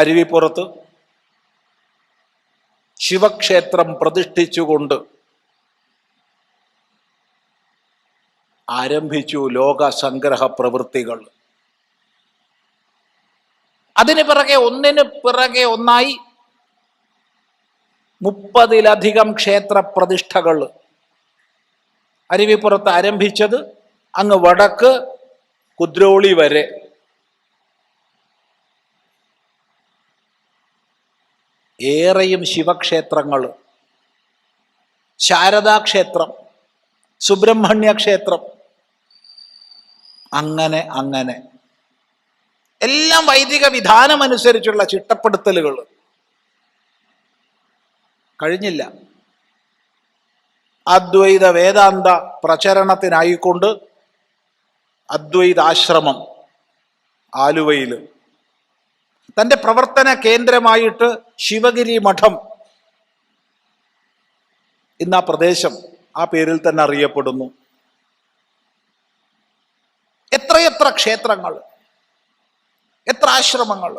അരുവിപ്പുറത്ത് ശിവക്ഷേത്രം പ്രതിഷ്ഠിച്ചുകൊണ്ട് ആരംഭിച്ചു ലോക സംഗ്രഹ പ്രവൃത്തികൾ. അതിന് പിറകെ ഒന്നിന് പിറകെ ഒന്നായി മുപ്പതിലധികം ക്ഷേത്ര പ്രതിഷ്ഠകൾ അരുവിപ്പുറത്ത് ആരംഭിച്ചത് അങ്ങ് വടക്ക് കുദ്രോളി വരെ. ഏറെയും ശിവക്ഷേത്രങ്ങൾ. ശാരദാക്ഷേത്രം സുബ്രഹ്മണ്യ ക്ഷേത്രം അങ്ങനെ അങ്ങനെ. എല്ലാം വൈദിക വിധാനമനുസരിച്ചുള്ള ചിട്ടപ്പെടുത്തലുകൾ. കഴിഞ്ഞില്ല. അദ്വൈത വേദാന്ത പ്രചരണത്തിനായിക്കൊണ്ട് അദ്വൈതാശ്രമം ആലുവയിൽ തന്റെ പ്രവർത്തന കേന്ദ്രമായിട്ട് ശിവഗിരി മഠം ഇന്ന് ആ പ്രദേശം ആ പേരിൽ തന്നെ അറിയപ്പെടുന്നു. എത്രയെത്ര ക്ഷേത്രങ്ങൾ എത്ര ആശ്രമങ്ങൾ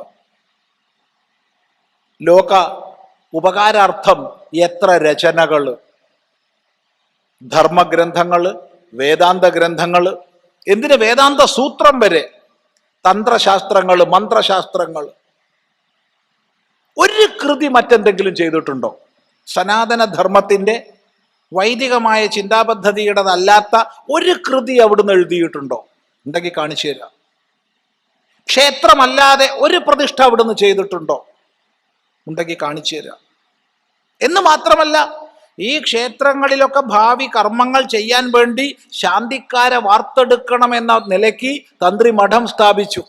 ലോക ഉപകാരാർത്ഥം എത്ര രചനകൾ ധർമ്മഗ്രന്ഥങ്ങൾ വേദാന്ത ഗ്രന്ഥങ്ങൾ എന്തിന് വേദാന്ത സൂത്രം വരെ തന്ത്രശാസ്ത്രങ്ങൾ മന്ത്രശാസ്ത്രങ്ങൾ ഒരു കൃതി മറ്റെന്തെങ്കിലും ചെയ്തിട്ടുണ്ടോ? സനാതന ധർമ്മത്തിന്റെ വൈദികമായ ചിന്താപദ്ധതിയുടേതല്ലാത്ത ഒരു കൃതി അവിടുന്ന് എഴുതിയിട്ടുണ്ടോ? ഉണ്ടെങ്കിൽ കാണിച്ചു തരാം. ക്ഷേത്രമല്ലാതെ ഒരു പ്രതിഷ്ഠ അവിടുന്ന് ചെയ്തിട്ടുണ്ടോ? ഉണ്ടെങ്കിൽ കാണിച്ചു തരാം. എന്ന് മാത്രമല്ല ഈ ക്ഷേത്രങ്ങളിലൊക്കെ ഭാവി കർമ്മങ്ങൾ ചെയ്യാൻ വേണ്ടി ശാന്തിക്കാരെ വാർത്തെടുക്കണം എന്ന നിലയ്ക്ക് തന്ത്രി മഠം സ്ഥാപിച്ചു.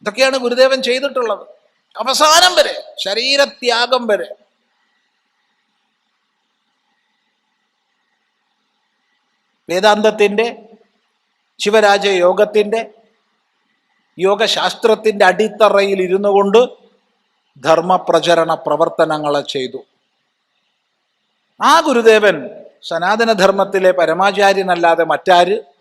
ഇതൊക്കെയാണ് ഗുരുദേവൻ ചെയ്തിട്ടുള്ളത്. അവസാനം വരെ ശരീരത്യാഗം വരെ. വേദാന്തത്തിന്റെ ശിവരാജ യോഗത്തിന്റെ യോഗശാസ്ത്രത്തിന്റെ അടിത്തറയിൽ ഇരുന്നു കൊണ്ട് ധർമ്മപ്രചരണ പ്രവർത്തനങ്ങളെ ചെയ്തു. ആ ഗുരുദേവൻ സനാതനധർമ്മത്തിലെ പരമാചാര്യനല്ലാതെ മറ്റാര്